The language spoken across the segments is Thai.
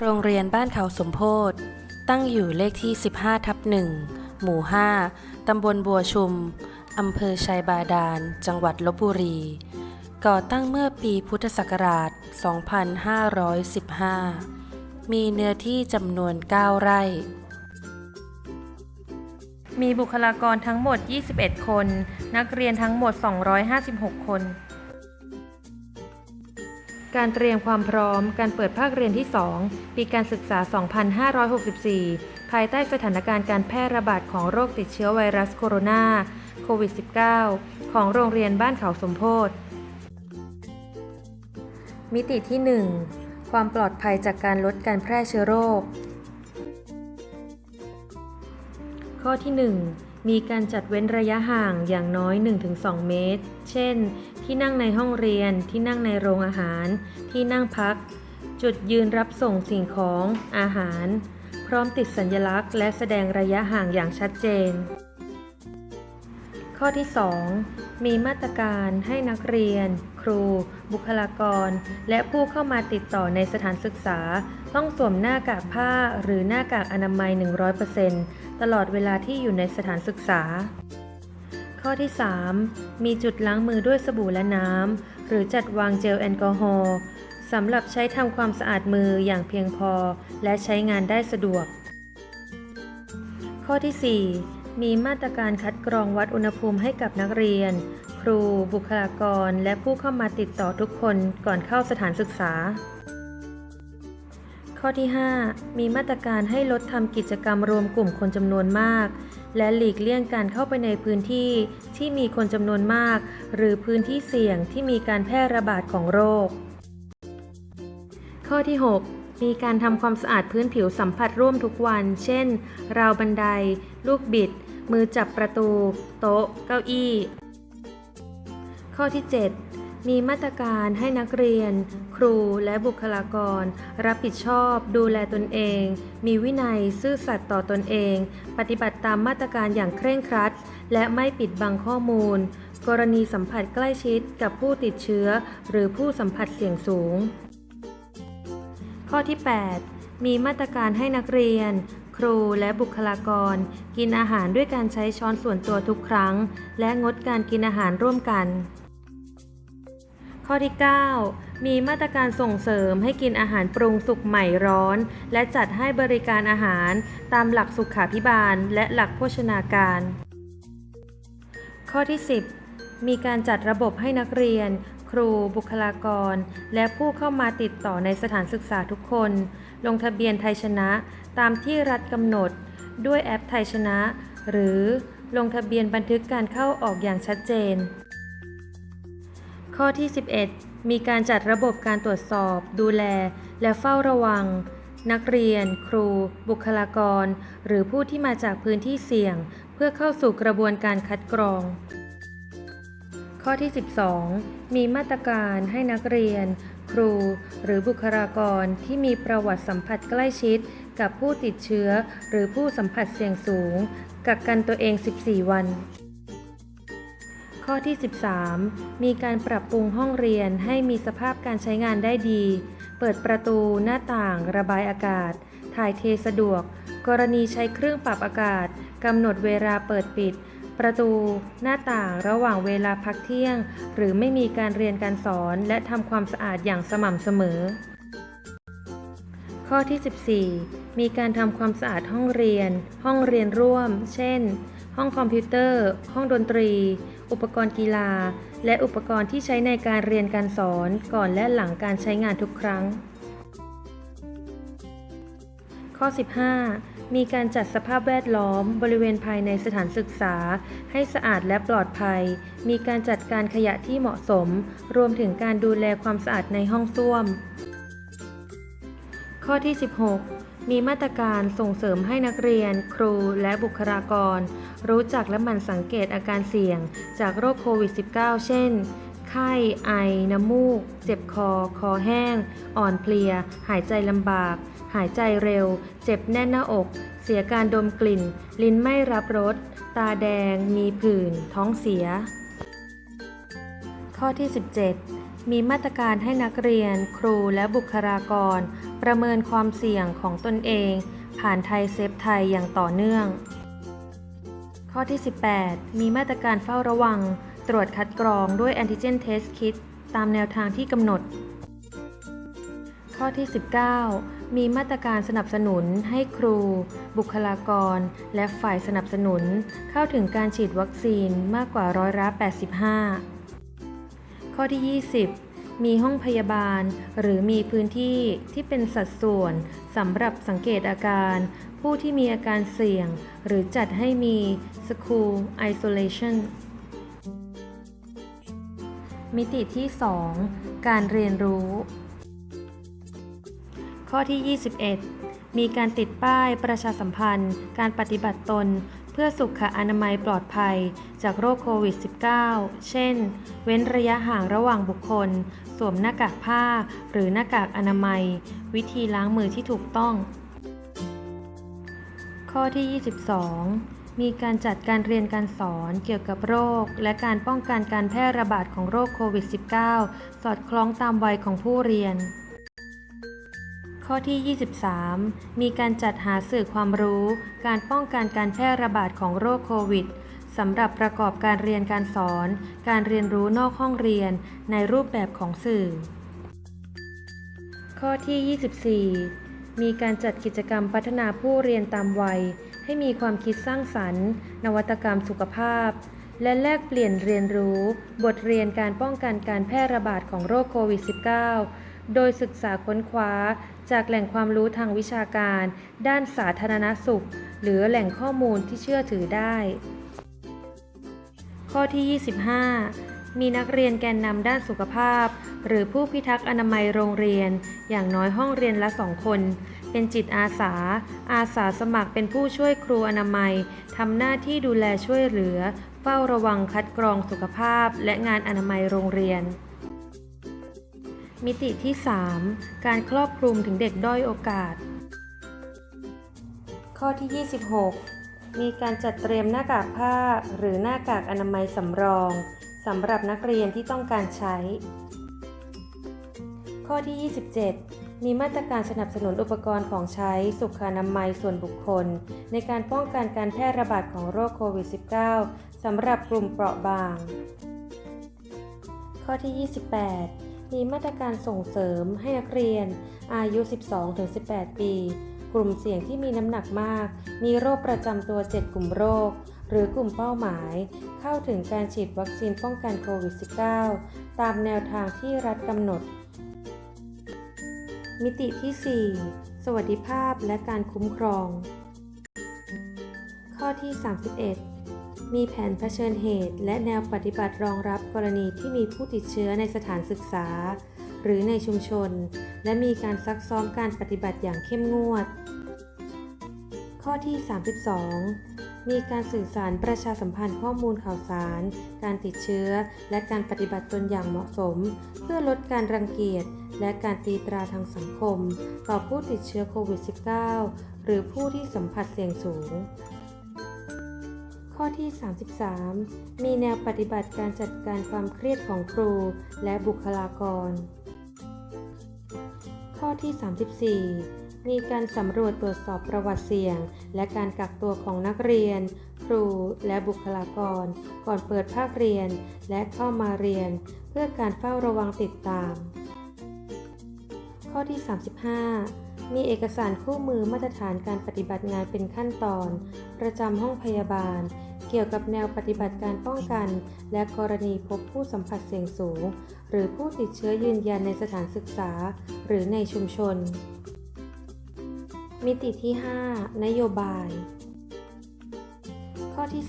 โรงเรียนบ้านเขาสมโพธตั้งอยู่เลขที่ 15 ทับ1หมู่ 5 ตำบลบัวชุม อำเภอชัยบาดาล จังหวัดลบบุรี ก่อตั้งเมื่อปีพุทธศักราช 2515 มีเนื้อที่จำนวน 9 ไร่ มีบุคลากรทั้งหมด 21 คน นักเรียนทั้งหมด 256 คน การเตรียมความพร้อม การเปิดภาคเรียนที่ 2 ปีการศึกษา 2564 ภายใต้สถานการณ์การแพร่ระบาดของโรคติดเชื้อไวรัสโคโรนาโควิด -19 ของโรงเรียนบ้านเขาสมโพธิมิติที่ 1 ความปลอดภัยจากการลดการแพร่เชื้อโรค ข้อที่ 1 มีการจัดเว้นระยะห่างอย่างน้อย 1-2 เมตร เช่น ที่นั่งในห้องเรียน ที่นั่งในโรงอาหาร ที่นั่งพัก จุดยืนรับส่งสิ่งของ อาหาร พร้อมติดสัญลักษณ์ และแสดงระยะห่างอย่างชัดเจน ข้อที่ 2 มีมาตรการให้นักเรียน ครู บุคลากร และผู้เข้ามาติดต่อในสถานศึกษา ต้องสวมหน้ากากผ้าหรือหน้ากากอนามัย 100%ตลอดเวลาที่อยู่ในสถานศึกษา ข้อที่ 3 มีจุดล้างมือด้วยสบู่และน้ำ หรือจัดวางเจลแอลกอฮอล์สำหรับใช้ทำความสะอาดมืออย่างเพียงพอ และใช้งานได้สะดวก ข้อที่ 4 มีมาตรการคัดกรองวัดอุณหภูมิให้กับนักเรียน ครู บุคลากร และผู้เข้ามาติดต่อทุกคนก่อนเข้าสถานศึกษา ข้อที่ 5 มีมาตรการให้ลดทำกิจกรรมรวมกลุ่มคนจำนวนมาก และหลีกเลี่ยงการเข้าไปในพื้นที่ที่มีคนจำนวนมาก หรือพื้นที่เสี่ยงที่มีการแพร่ระบาดของโรค ข้อที่ 6 มีการทำความสะอาดพื้นผิวสัมผัสร่วมทุกวัน เช่น ราวบันได ลูกบิด มือจับประตู โต๊ะ เก้าอี้ ข้อที่ 7 มีมาตรการให้นักเรียน ครูและบุคลากร รับผิดชอบ ดูแลตนเอง มีวินัยซื่อสัตย์ต่อตนเอง ปฏิบัติตามมาตรการอย่างเคร่งครัด และไม่ปิดบังข้อมูล กรณีสัมผัสใกล้ชิดกับผู้ติดเชื้อ หรือผู้สัมผัสเสี่ยงสูง ข้อที่ 8 มีมาตรการให้นักเรียนครูและบุคลากร กินอาหารด้วยการใช้ช้อนส่วนตัวทุกครั้ง และงดการกินอาหารร่วมกัน ข้อที่ 9 มีมาตรการส่งเสริมให้กินอาหารปรุงสุกใหม่ร้อน และจัดให้บริการอาหารตามหลักสุขาพิบาล และหลักโภชนาการ ข้อที่ 10 มีการจัดระบบให้นักเรียน ครู บุคลากร และผู้เข้ามาติดต่อในสถานศึกษาทุกคน ลงทะเบียนไทยชนะ ตามที่รัฐกำหนด ด้วยแอปไทยชนะ หรือลงทะเบียนบันทึกการเข้าออกอย่างชัดเจน ข้อที่ 11 มีการจัดระบบการตรวจสอบ ดูแล และเฝ้าระวัง นักเรียน ครู บุคลากร หรือผู้ที่มาจากพื้นที่เสี่ยง เพื่อเข้าสู่กระบวนการคัดกรอง ข้อที่ 12 มีมาตรการให้นักเรียน ครู หรือบุคลากรที่มีประวัติสัมผัสใกล้ชิด กับผู้ติดเชื้อ หรือผู้สัมผัสเสี่ยงสูง กักกันตัวเอง 14 วัน ข้อที่ 13 มีการปรับปรุงห้องเรียนให้มีสภาพการใช้งานได้ดี เปิดประตูหน้าต่าง ระบายอากาศ ถ่ายเทสะดวก กรณีใช้เครื่องปรับอากาศกำหนดเวลาเปิดปิด ประตู หน้าต่างระหว่างเวลาพักเที่ยง หรือไม่มีการเรียนการสอนและทำความสะอาดอย่างสม่ำเสมอ ข้อที่ 14 มีการทำความสะอาดห้องเรียน ห้องเรียนร่วม เช่น ห้องคอมพิวเตอร์ ห้องดนตรี อุปกรณ์กีฬา และอุปกรณ์ที่ใช้ในการเรียนการสอนก่อนและหลังการใช้งานทุกครั้ง ข้อ 15 มีการจัดสภาพแวดล้อม บริเวณภายในสถานศึกษา ให้สะอาดและปลอดภัย มีการจัดการขยะที่เหมาะสม รวมถึงการดูแลความสะอาดในห้องส้วม ข้อที่ 16 มีมาตรการส่งเสริมให้นักเรียน ครูและบุคลากร รู้จักและหมั่นสังเกตอาการเสี่ยง จากโรคโควิด -19 เช่น ไข้ ไอ น้ำมูก เจ็บคอ คอแห้ง อ่อนเพลีย หายใจลำบาก หายใจเร็ว เจ็บแน่นหน้าอก เสียการดมกลิ่น ลิ้นไม่รับรส ตาแดง มีผื่น ท้องเสีย ข้อที่ 17มีมาตรการให้นักเรียน ครูและบุคลากร ประเมินความเสี่ยงของตนเอง ผ่านไทยเซฟไทยอย่างต่อเนื่อง ข้อที่ 18 มีมาตรการเฝ้าระวัง ตรวจคัดกรองด้วยแอนติเจนเทสคิดตามแนวทางที่กำหนด ข้อที่ 19 มีมาตรการสนับสนุนให้ครู บุคลากร และฝ่ายสนับสนุน เข้าถึงการฉีดวัคซีนมากกว่าร้อยละ85 ข้อที่ 20 มีห้องพยาบาล หรือมีพื้นที่ที่เป็นสัดส่วนสำหรับสังเกตอาการ ผู้ที่มีอาการเสี่ยง หรือจัดให้มี School Isolation มิติที่ 2 การเรียนรู้ ข้อที่ 21 มีการติดป้ายประชาสัมพันธ์ การปฏิบัติตน เพื่อสุขอนามัยปลอดภัยจากโรคโควิด -19 เช่น เว้นระยะห่างระหว่างบุคคล สวมหน้ากากผ้า หรือหน้ากากอนามัย วิธีล้างมือที่ถูกต้อง ข้อที่ 22 มีการจัดการเรียนการสอนเกี่ยวกับโรค และการป้องกันการแพร่ระบาดของโรคโควิด -19 สอดคล้องตามวัยของผู้เรียน ข้อที่ 23 มีการจัดหาสื่อความรู้ การป้องกันการแพร่ระบาดของโรคโควิดสำหรับประกอบการเรียนการสอน การเรียนรู้นอกห้องเรียนในรูปแบบของสื่อ ข้อที่ 24 มีการจัดกิจกรรมพัฒนาผู้เรียนตามวัย ให้มีความคิดสร้างสรรค์ นวัตกรรมสุขภาพ และแลกเปลี่ยนเรียนรู้ บทเรียนการป้องกันการแพร่ระบาดของโรคโควิด -19 โดยศึกษาค้นคว้า จากแหล่งความรู้ทางวิชาการ ด้านสาธารณสุข หรือแหล่งข้อมูลที่เชื่อถือได้ ข้อที่ 25 มีนักเรียนแกนนำด้านสุขภาพ หรือผู้พิทักษ์อนามัยโรงเรียน อย่างน้อยห้องเรียนละสองคน เป็นจิตอาสา อาสาสมัครเป็นผู้ช่วยครูอนามัยทำหน้าที่ดูแลช่วยเหลือ เฝ้าระวังคัดกรองสุขภาพ และงานอนามัยโรงเรียน มิติที่ 3 การครอบคลุมถึงเด็กด้อยโอกาส ข้อที่ 26 มีการจัดเตรียมหน้ากากผ้าหรือหน้ากากอนามัยสำรองสำหรับนักเรียนที่ต้องการใช้ ข้อที่ 27 มีมาตรการสนับสนุนอุปกรณ์ของใช้สุขอนามัยส่วนบุคคล ในการป้องกันการแพร่ระบาดของโรคโควิด -19 สำหรับกลุ่มเปราะบาง ข้อที่ 28 มีมาตรการส่งเสริมให้นักเรียน อายุ 12-18 ปี กลุ่มเสี่ยงที่มีน้ำหนักมาก มีโรคประจำตัว 7 กลุ่มโรค หรือกลุ่มเป้าหมาย เข้าถึงการฉีดวัคซีนป้องกันโควิด -19 ตามแนวทางที่รัฐกำหนด มิติที่ 4 สวัสดิภาพและการคุ้มครอง ข้อที่ 31 มีแผนเผชิญเหตุ และแนวปฏิบัติรองรับกรณีที่มีผู้ติดเชื้อในสถานศึกษา หรือในชุมชน และมีการซักซ้อมการปฏิบัติอย่างเข้มงวด ข้อที่ 32 มีการสื่อสารประชาสัมพันธ์ข้อมูลข่าวสาร การติดเชื้อ และการปฏิบัติตนอย่างเหมาะสม เพื่อลดการรังเกียจและการตีตราทางสังคม ต่อผู้ติดเชื้อโควิด -19 หรือผู้ที่สัมผัสเสี่ยงสูง ข้อที่ 33 มีแนวปฏิบัติการจัดการความเครียดของครูและบุคลากร ข้อที่ 34 มีการสำรวจตรวจสอบประวัติเสี่ยง และการกักตัวของนักเรียน ครูและบุคลากร ก่อนเปิดภาคเรียนและเข้ามาเรียน เพื่อการเฝ้าระวังติดตาม ข้อที่ 35มีเอกสารคู่มือมาตรฐานการปฏิบัติงานเป็นขั้นตอน ประจำห้องพยาบาล เกี่ยวกับแนวปฏิบัติการป้องกัน และกรณีพบผู้สัมผัสเสี่ยงสูง หรือผู้ติดเชื้อยืนยันในสถานศึกษา หรือในชุมชน มิติที่ 5 นโยบาย ข้อที่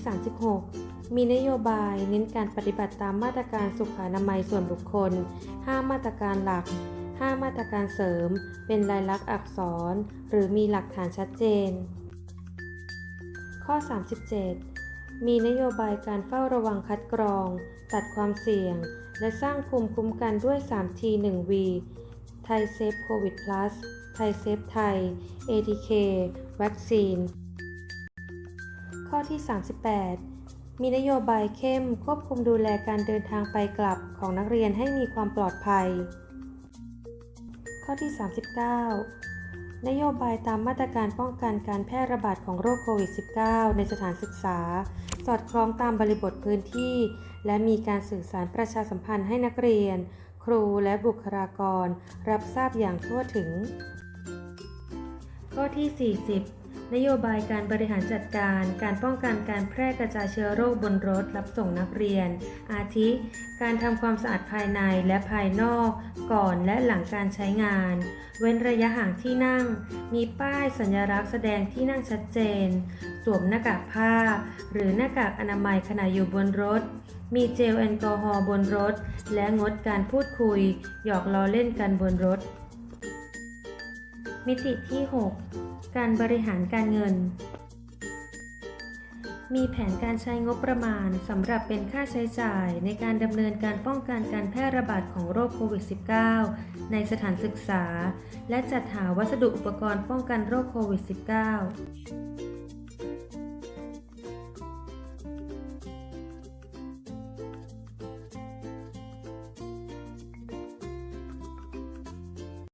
36มีนโยบายเน้นการปฏิบัติตามมาตรการสุขอนามัยส่วนบุคคล 5 มาตรการหลัก 5 มาตรการเสริม เป็นลายลักษณ์อักษร หรือมีหลักฐานชัดเจน ข้อ 37 มีนโยบายการเฝ้าระวังคัดกรอง ตัดความเสี่ยง และสร้างภูมิคุ้มกันด้วย 3T 1V ไทยเซฟโควิด plus ไทยเซฟไทย ATK วัคซีน ข้อที่ 38 มีนโยบายเข้มควบคุมดูแลการเดินทางไปกลับของนักเรียนให้มีความปลอดภัย ข้อที่ 39 นโยบายตามมาตรการป้องกันการแพร่ระบาดของโรคโควิด -19 ในสถานศึกษา สอดคล้องตามบริบทพื้นที่ และมีการสื่อสารประชาสัมพันธ์ให้นักเรียน ครูและบุคลากร รับทราบอย่างทั่วถึง ข้อที่ 40 นโยบายการบริหารจัดการ การป้องกันการแพร่กระจายเชื้อโรคบนรถรับส่งนักเรียน อาทิ การทำความสะอาดภายในและภายนอก ก่อนและหลังการใช้งาน เว้นระยะห่างที่นั่ง มีป้ายสัญลักษณ์แสดงที่นั่งชัดเจน สวมหน้ากากผ้า หรือหน้ากากอนามัยขณะอยู่บนรถ มีเจลแอลกอฮอล์บนรถ และงดการพูดคุย หยอกล้อเล่นกันบนรถ มิติที่ 6 การบริหารการเงิน มีแผนการใช้งบประมาณสำหรับเป็นค่าใช้จ่ายในการดำเนินการป้องกันการแพร่ระบาดของโรคโควิด -19 ในสถานศึกษา และจัดหาวัสดุอุปกรณ์ป้องกันโรคโควิด -19